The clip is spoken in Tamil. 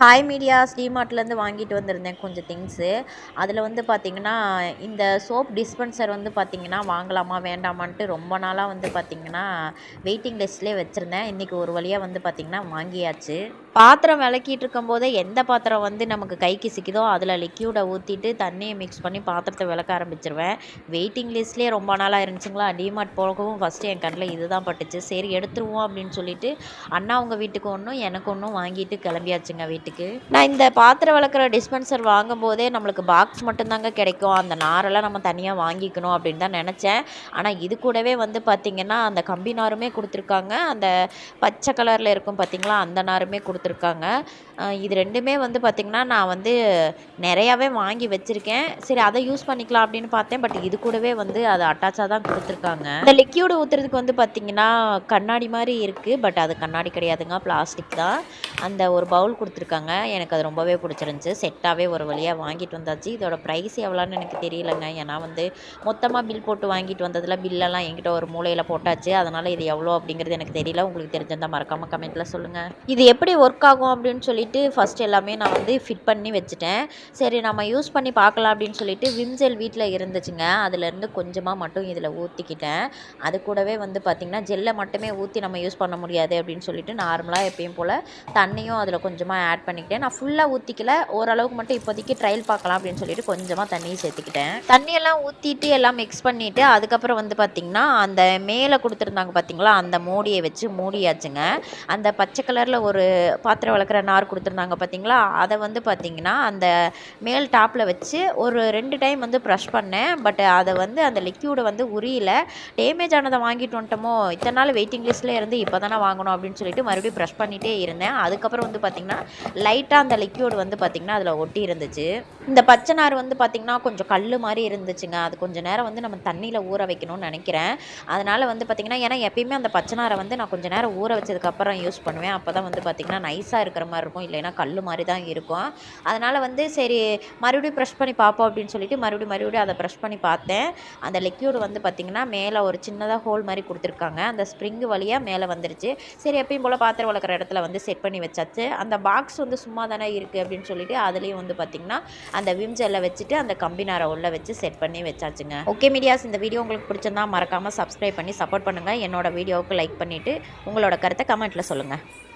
ஹாய் மீடியா ஸ்ரீமார்ட்லேருந்து வாங்கிட்டு வந்திருந்தேன் கொஞ்சம் திங்ஸு அதில் வந்து பார்த்திங்கன்னா இந்த சோப் டிஸ்பென்சர் வந்து பார்த்திங்கன்னா வாங்கலாமா வேண்டாமான்ட்டு ரொம்ப நாளாக வந்து பார்த்திங்கன்னா வெயிட்டிங் லிஸ்ட்லேயே வச்சுருந்தேன். இன்றைக்கி ஒரு வழியாக வந்து பார்த்திங்கன்னா வாங்கியாச்சு. பாத்திரம் விளக்கிட்டு இருக்கும்போதே எந்த பாத்திரம் வந்து நமக்கு கைக்கு சிக்குதோ அதில் லிக்யூடை ஊற்றிட்டு தண்ணியை மிக்ஸ் பண்ணி பாத்திரத்தை விளக்க ஆரம்பிச்சிருவேன். வெயிட்டிங் லிஸ்ட்லேயே ரொம்ப நாளாக இருந்துச்சுங்களா? டிமார்ட் போகவும் ஃபஸ்ட்டு என் கண்ணில் இதுதான் பட்டுச்சு. சரி எடுத்துருவோம் அப்படின்னு சொல்லிட்டு அண்ணா அவங்க வீட்டுக்கு ஒன்றும் எனக்கு ஒன்றும் வாங்கிட்டு கிளம்பியாச்சுங்க வீட்டுக்கு. நான் இந்த பாத்திரம் விளக்குற டிஸ்பென்சர் வாங்கும்போதே நம்மளுக்கு பாக்ஸ் மட்டும்தாங்க கிடைக்கும். அந்த நாரெல்லாம் நம்ம தனியாக வாங்கிக்கணும் அப்படின்னு தான் நினச்சேன். ஆனால் இது கூடவே வந்து பார்த்திங்கன்னா அந்த கம்பி நாருமே கொடுத்துருக்காங்க. அந்த பச்சை கலரில் இருக்கும் பார்த்திங்களா அந்த நாருமே கொடுத்துருக்காங்க. இது ரெண்டுமே வந்து பார்த்திங்கன்னா நான் வந்து நிறையாவே வாங்கி வச்சுருக்கேன். சரி அதை யூஸ் பண்ணிக்கலாம் அப்படின்னு பார்த்தேன். பட் இது கூடவே வந்து அது அட்டாச்சாக தான் கொடுத்துருக்காங்க. இந்த லிக்யூடு ஊற்றுறதுக்கு வந்து பார்த்திங்கன்னா கண்ணாடி மாதிரி இருக்குது பட் அது கண்ணாடி கிடையாதுங்க. பிளாஸ்டிக் தான். அந்த ஒரு பவுல் கொடுத்துருக்காங்க. எனக்கு அது ரொம்பவே பிடிச்சிருந்துச்சி. செட்டாகவே ஒரு வழியாக வாங்கிட்டு வந்தாச்சு. இதோட ப்ரைஸ் எவ்வளோன்னு எனக்கு தெரியலங்க. ஏன்னா வந்து மொத்தமாக பில் போட்டு வாங்கிட்டு வந்ததில் பில்லெல்லாம் என்கிட்ட ஒரு மூலையில் போட்டாச்சு. அதனால் இது எவ்வளோ அப்படிங்கிறது எனக்கு தெரியல. உங்களுக்கு தெரிஞ்சிருந்தால் மறக்காமல் கமெண்ட்டில் சொல்லுங்கள் இது எப்படி ஒர்க் ஆகும் அப்படின்னு சொல்லிட்டு ஃபஸ்ட் எல்லாமே நான் வந்து ஃபிட் பண்ணி வச்சுட்டேன். சரி நம்ம யூஸ் பண்ணி பார்க்கலாம் அப்படின்னு சொல்லிட்டு விம்ஜெல் வீட்டில் இருந்துச்சுங்க. அதுலேருந்து கொஞ்சமாக மட்டும் இதில் ஊற்றிக்கிட்டேன் அது கூடவே வந்து பார்த்திங்கன்னா ஜெல்லை மட்டுமே ஊற்றி நம்ம யூஸ் பண்ண முடியாது அப்படின்னு சொல்லிட்டு நார்மலாக எப்பயும் போல் தண்ணியும் அதில் கொஞ்சமாக ஆட் பண்ணிக்கிட்டேன். நான் ஃபுல்லாக ஊற்றிக்கல ஓரளவுக்கு மட்டும் இப்போதைக்கு ட்ரையல் பார்க்கலாம் அப்படின்னு சொல்லிட்டு கொஞ்சமாக தண்ணியை சேர்த்துக்கிட்டேன். தண்ணியெல்லாம் ஊற்றிட்டு எல்லாம் மிக்ஸ் பண்ணிவிட்டு அதுக்கப்புறம் வந்து பார்த்திங்கன்னா அந்த மேலே கொடுத்துருந்தாங்க பார்த்தீங்களா அந்த மூடியை வச்சு மூடியாச்சுங்க. அந்த பச்சை கலரில் ஒரு பாத்திரம் வளர்க்குற நார் கொடுத்துருந்தாங்க பார்த்தீங்களா அதை வந்து பார்த்திங்கன்னா அந்த மேல் டாப்பில் வச்சு ஒரு ரெண்டு டைம் வந்து ப்ரஷ் பண்ணேன். பட் அதை வந்து அந்த லிக்யூடு வந்து உரியல. டேமேஜ் ஆனதை வாங்கிட்டு வந்துட்டோமோ? இத்தனை நாள் வெயிட்டிங் லிஸ்ட்டில் இருந்து இப்போ தானே வாங்கணும் அப்படின்னு சொல்லிட்டு மறுபடியும் ப்ரஷ் பண்ணிகிட்டே இருந்தேன். அதுக்கப்புறம் வந்து பார்த்திங்கன்னா லைட்டாக அந்த லிக்யூடு வந்து பார்த்திங்கன்னா அதில் ஒட்டி இருந்துச்சு. இந்த பச்சை நார் வந்து பார்த்திங்கன்னா கொஞ்சம் கல் மாதிரி இருந்துச்சுங்க. அது கொஞ்சம் நேரம் வந்து நம்ம தண்ணியில் ஊற வைக்கணும்னு நினைக்கிறேன். அதனால் வந்து பார்த்திங்கன்னா ஏன்னா எப்பயுமே அந்த பச்சை நாரை வந்து நான் கொஞ்சம் நேரம் ஊற வச்சதுக்கப்புறம் யூஸ் பண்ணுவேன். அப்போ தான் வந்து பார்த்திங்கன்னா நைஸாக இருக்கிற மாதிரி இருக்கும். இல்லைன்னா கல் மாதிரி தான் இருக்கும். அதனால் வந்து சரி மறுபடியும் ப்ரெஷ் பண்ணி பார்ப்போம் அப்படின்னு சொல்லிட்டு மறுபடியும் மறுபடியும் அதை ப்ரெஷ் பண்ணி பார்த்தேன். அந்த லிக்யூடு வந்து பார்த்திங்கன்னா மேலே ஒரு சின்னதாக ஹோல் மாதிரி கொடுத்துருக்காங்க. அந்த ஸ்ப்ரிங்கு வழியாக மேலே வந்துருச்சு. சரி எப்பயும் போல் பாத்திரம் வளர்க்குற இடத்துல வந்து செட் பண்ணி வச்சாச்சு. அந்த பாக்ஸ் வந்து சும்மா தானே இருக்குது அப்படின்னு சொல்லிட்டு அதுலேயும் வந்து பார்த்திங்கன்னா அந்த விம்ஜெல்லை வச்சுட்டு அந்த கம்பி நாரை வச்சு செட் பண்ணி வச்சாச்சுங்க. ஓகே மீடியாஸ் இந்த வீடியோ உங்களுக்கு பிடிச்சிருந்தா மறக்காமல் சப்ஸ்கிரைப் பண்ணி சப்போர்ட் பண்ணுங்கள் என்னோட வீடியோவுக்கு லைக் பண்ணிவிட்டு உங்களோட கருத்தை கமெண்ட்டில் சொல்லுங்கள்